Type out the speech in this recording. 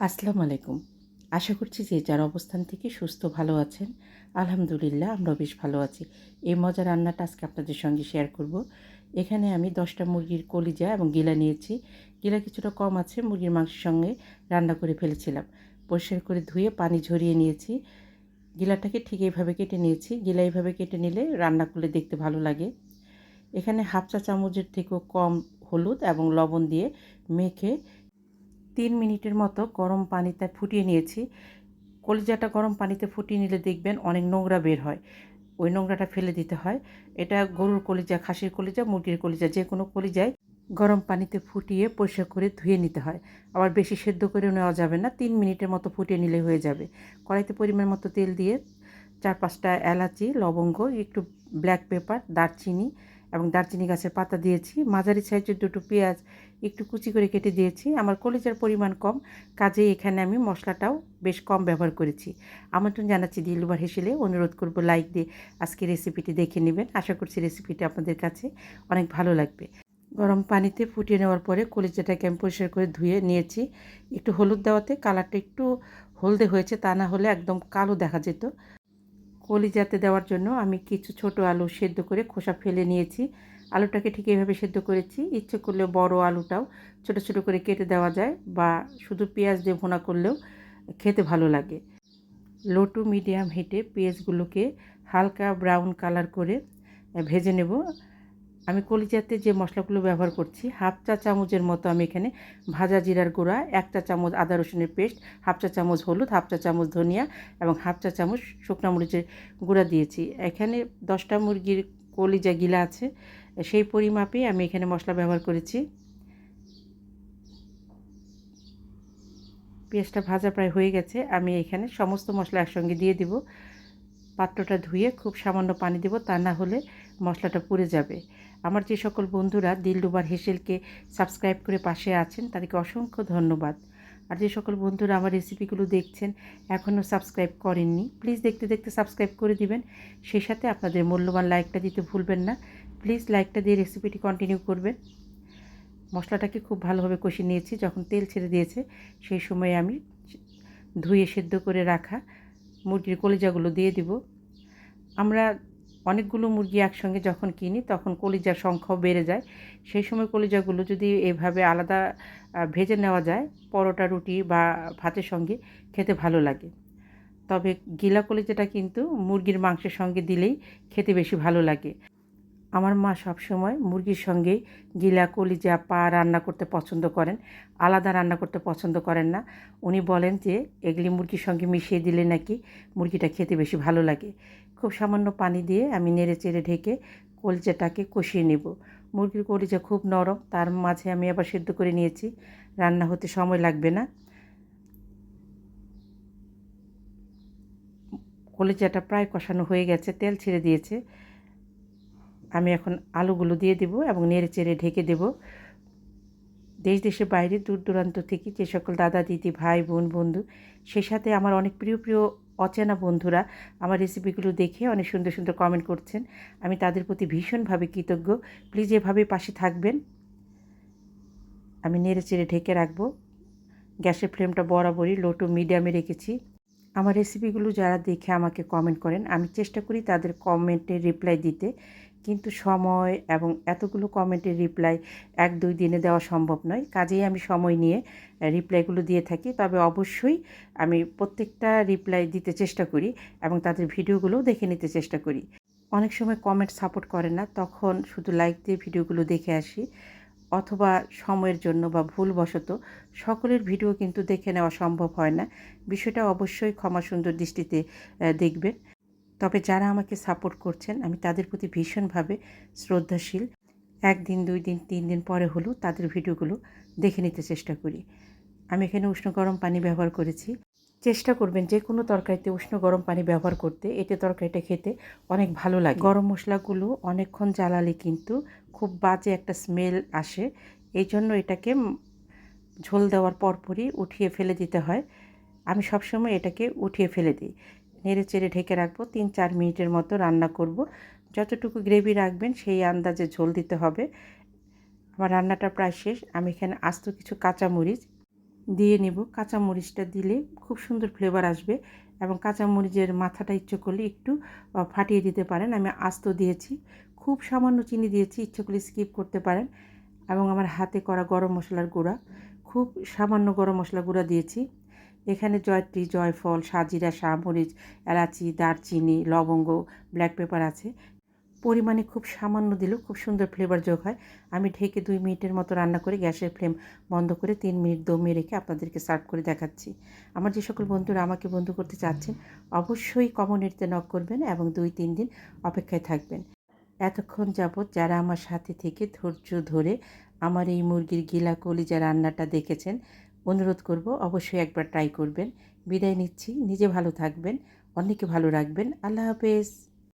আসসালামু আলাইকুম। আশা করছি যে যার অবস্থান থেকে সুস্থ, ভালো আছেন, আলহামদুলিল্লাহ আমরা বেশ ভালো আছি। এই মজার রান্নাটা আজকে আপনাদের সঙ্গে শেয়ার করব। এখানে আমি দশটা মুরগির কলিজা এবং গিলা নিয়েছি। গিলা কিছুটা কম আছে, মুরগির মাংসের সঙ্গে রান্না করে ফেলেছিলাম। পরিষ্কার করে ধুয়ে পানি ঝরিয়ে নিয়েছি। গিলাটাকে ঠিক এইভাবে কেটে নিয়েছি। গিলা এইভাবে কেটে নিলে রান্না করলে দেখতে ভালো লাগে। এখানে হাফ চা চামচের থেকেও কম হলুদ এবং লবণ দিয়ে মেখে তিন মিনিটের মতো গরম পানিতে ফুটিয়ে নিয়েছি। কলিজাটা গরম পানিতে ফুটিয়ে নিলে দেখবেন অনেক নোংরা বের হয়। ওই নোংরাটা ফেলে দিতে হয়। এটা গরুর কলিজা, খাসির কলিজা, মুরগির কলিজা, যে কোনো কলিজায় গরম পানিতে ফুটিয়ে পরিষ্কার করে ধুয়ে নিতে হয়। আবার বেশি সেদ্ধ করে নেওয়া যাবে না। তিন মিনিটের মতো ফুটিয়ে নিলে হয়ে যাবে। কড়াইতে পরিমাণ মতো তেল দিয়ে চার পাঁচটা এলাচি, লবঙ্গ, একটু ব্ল্যাক পেপার, দারচিনি এবং দারচিনি গাছের পাতা দিয়েছি। মাঝারি সাইজের দুটো পেঁয়াজ একটু কুচি করে কেটে দিয়েছি। আমার কলিজার পরিমাণ কম, কাজেই এখানে আমি মশলাটাও বেশ কম ব্যবহার করেছি। আমন্ত্রণ জানাচ্ছি দিলুবার হেসেলে। অনুরোধ করব লাইক দিয়ে আজকে রেসিপিটি দেখে নেবেন। আশা করছি রেসিপিটি আপনাদের কাছে অনেক ভালো লাগবে। গরম পানিতে ফুটিয়ে নেওয়ার পরে কলিজাটাকে আমি পরিষ্কার করে ধুয়ে নিয়েছি। একটু হলুদ দেওয়াতে কালারটা একটু হলদে হয়েছে, তা না হলে একদম কালো দেখা যেত। কলিজাতে দেওয়ার জন্য আমি কিছু ছোট আলু সেদ্ধ করে খোসা ফেলে নিয়েছি। আলুটাকে ঠিক এইভাবে সেদ্ধ করেছি। ইচ্ছে করলে বড় আলুটাও ছোট ছোট করে কেটে দেওয়া যায় বা শুধু পেঁয়াজ দিয়ে ভোনা করলেও খেতে ভালো লাগে। লো টু মিডিয়াম হিটে পেঁয়াজগুলোকে হালকা ব্রাউন কালার করে ভেজে নেব। আমি কলিজাতে যে মশলাগুলো ব্যবহার করছি, হাফ চা চামচের মতো আমি এখানে ভাজা জিরার গুঁড়া, এক চা চামচ আদা রসুনের পেস্ট, হাফ চা চামচ হলুদ, হাফ চা চামচ ধনিয়া এবং হাফ চা চামচ শুকনো মরিচের গুঁড়া দিয়েছি। এখানে দশটা মুরগির কলিজা গিলা আছে, সেই পরিমাপে আমি এখানে মশলা ব্যবহার করেছি। পেঁয়াজটা ভাজা প্রায় হয়ে গেছে, আমি এখানে সমস্ত মশলা একসঙ্গে দিয়ে দিব। পাত্রটা ধুয়ে খুব সামান্য পানি দেব, তা না হলে মশলাটা পুড়ে যাবে। আমার যে সকল বন্ধুরা দিলডুবার হেসেলকে সাবস্ক্রাইব করে পাশে আছেন, তাদেরকে অসংখ্য ধন্যবাদ। আর যে সকল বন্ধুরা আমার রেসিপিগুলো দেখছেন, এখনও সাবস্ক্রাইব করেননি, প্লিজ দেখতে দেখতে সাবস্ক্রাইব করে দিবেন। সেই সাথে আপনাদের মূল্যবান লাইকটা দিতে ভুলবেন না। প্লিজ লাইকটা দিয়ে রেসিপিটি কন্টিনিউ করবেন। মশলাটাকে খুব ভালোভাবে কষিয়ে নিয়েছি, যখন তেল ছেড়ে দিয়েছে, সেই সময় আমি ধুয়ে সেদ্ধ করে রাখা মুরগির কলিজাগুলো দিয়ে দিব। আমরা অনেকগুলো মুরগি একসঙ্গে যখন কিনি, তখন কলিজার সংখ্যাও বেড়ে যায়। সেই সময় কলিজাগুলো যদি এভাবে আলাদা ভেজে নেওয়া যায়, পরোটা, রুটি বা ভাতের সঙ্গে, খেতে ভালো লাগে। তবে গিলা কলিজাটা কিন্তু মুরগির মাংসের সঙ্গে দিলেই খেতে বেশি ভালো লাগে। আমার মা সবসময় মুরগির সঙ্গে গিলা কলিজা পা রান্না করতে পছন্দ করেন। আলাদা রান্না করতে পছন্দ করেন না। উনি বলেন যে, এগুলি মুরগির সঙ্গে মিশিয়ে দিলে নাকি মুরগিটা খেতে বেশি ভালো লাগে। খুব সামান্য পানি দিয়ে আমি নেড়ে চেড়ে ঢেকে কলিজাটাকে কষিয়ে নেব। মুরগির কলিজা খুব নরম, তার মাঝে আমি আবার সেদ্ধ করে নিয়েছি। রান্না হতে সময় লাগবে না। কলিজাটা প্রায় কষানো হয়ে গেছে, তেল ছেড়ে দিয়েছে। আমি এখন আলুগুলো দিয়ে দেব এবং নেড়ে চেড়ে ঢেকে দেব। দেশ দেশের বাইরে দূর দূরান্ত থেকে যে সকল দাদা, দিদি, ভাই, বোন, বন্ধু, সে সাথে আমার অনেক প্রিয় প্রিয় অচেনা বন্ধুরা আমার রেসিপিগুলো দেখে অনেক সুন্দর সুন্দর কমেন্ট করছেন। আমি তাদের প্রতি ভীষণভাবে কৃতজ্ঞ। প্লিজ এভাবে পাশে থাকবেন। আমি নেড়ে চেড়ে ঢেকে রাখব। গ্যাসের ফ্লেমটা বরাবরই লো টু মিডিয়ামে রেখেছি। আমার রেসিপিগুলো যারা দেখে আমাকে কমেন্ট করেন, আমি চেষ্টা করি তাদের কমেন্টে রিপ্লাই দিতে। কিন্তু সময় এবং এতগুলো কমেন্টের রিপ্লাই এক দুই দিনে দেওয়া সম্ভব নয়। কাজেই আমি সময় নিয়ে রিপ্লাইগুলো দিয়ে থাকি। তবে অবশ্যই আমি প্রত্যেকটা রিপ্লাই দিতে চেষ্টা করি এবং তাদের ভিডিওগুলোও দেখে নিতে চেষ্টা করি। অনেক সময় কমেন্ট সাপোর্ট করে না, তখন শুধু লাইক দিয়ে ভিডিওগুলো দেখে আসি। অথবা সময়ের জন্য বা ভুলবশত সকলের ভিডিও কিন্তু দেখে নেওয়া সম্ভব হয় না। বিষয়টা অবশ্যই ক্ষমা সুন্দর দৃষ্টিতে দেখবেন। তবে যারা আমাকে সাপোর্ট করছেন, আমি তাদের প্রতি ভীষণভাবে শ্রদ্ধাশীল। একদিন, দুই দিন, তিন দিন পরে হলেও তাদের ভিডিওগুলো দেখে নিতে চেষ্টা করি। আমি এখানে উষ্ণ গরম পানি ব্যবহার করেছি। চেষ্টা করবেন যে কোনো তরকারিতে উষ্ণ গরম পানি ব্যবহার করতে। এতে তরকারিটা খেতে অনেক ভালো লাগে। গরম মশলাগুলো অনেকক্ষণ জ্বালালে কিন্তু খুব বাজে একটা স্মেল আসে। এই জন্য এটাকে ঝোল দেওয়ার পরপরই উঠিয়ে ফেলে দিতে হয়। আমি সবসময় এটাকে উঠিয়ে ফেলে দিই। নেড়ে চেড়ে ঢেকে রাখব, তিন চার মিনিটের মতো রান্না করব। যতটুকু গ্রেভি রাখবেন সেই আন্দাজে ঝোল দিতে হবে। আমার রান্নাটা প্রায় শেষ, আমি এখানে আস্ত কিছু কাঁচামরিচ দিয়ে নেব। কাঁচামরিচটা দিলে খুব সুন্দর ফ্লেভার আসবে এবং কাঁচামরিচের মাথাটা ইচ্ছে করলে একটু ফাটিয়ে দিতে পারেন। আমি আস্ত দিয়েছি, খুব সামান্য চিনি দিয়েছি, ইচ্ছে করলে স্কিপ করতে পারেন। এবং আমার হাতে করা গরম মশলার গুঁড়া, খুব সামান্য গরম মশলা গুঁড়া দিয়েছি। এখানে জয়ত্রী, জয়ফল, সাজিরা, শাহমরিচ, এলাচি, দারচিনি, লবঙ্গ ব্ল্যাক পেপার আছে। পরিমাণে খুব সামান্য দিলেও খুব সুন্দর ফ্লেভার যোগ হয়। আমি ঢেকে দুই মিনিটের মতো রান্না করে গ্যাসের ফ্লেম বন্ধ করে তিন মিনিট দমে রেখে আপনাদেরকে সার্ভ করে দেখাচ্ছি। আমার যে সকল বন্ধুরা আমাকে বন্ধু করতে চাচ্ছেন, অবশ্যই কমিউনিটিতে নক করবেন এবং দুই, তিন দিন অপেক্ষায় থাকবেন। এতক্ষণ যাবৎ যারা আমার সাথে থেকে ধৈর্য ধরে আমার এই মুরগির গিলা কলিজা রান্নাটা দেখেছেন অনুরোধ করব অবশ্যই একবার ট্রাই করবেন। বিদায় নিচ্ছি। নিজে ভালো থাকবেন। অনেকে ভালো রাখবেন। আল্লাহ হাফেজ।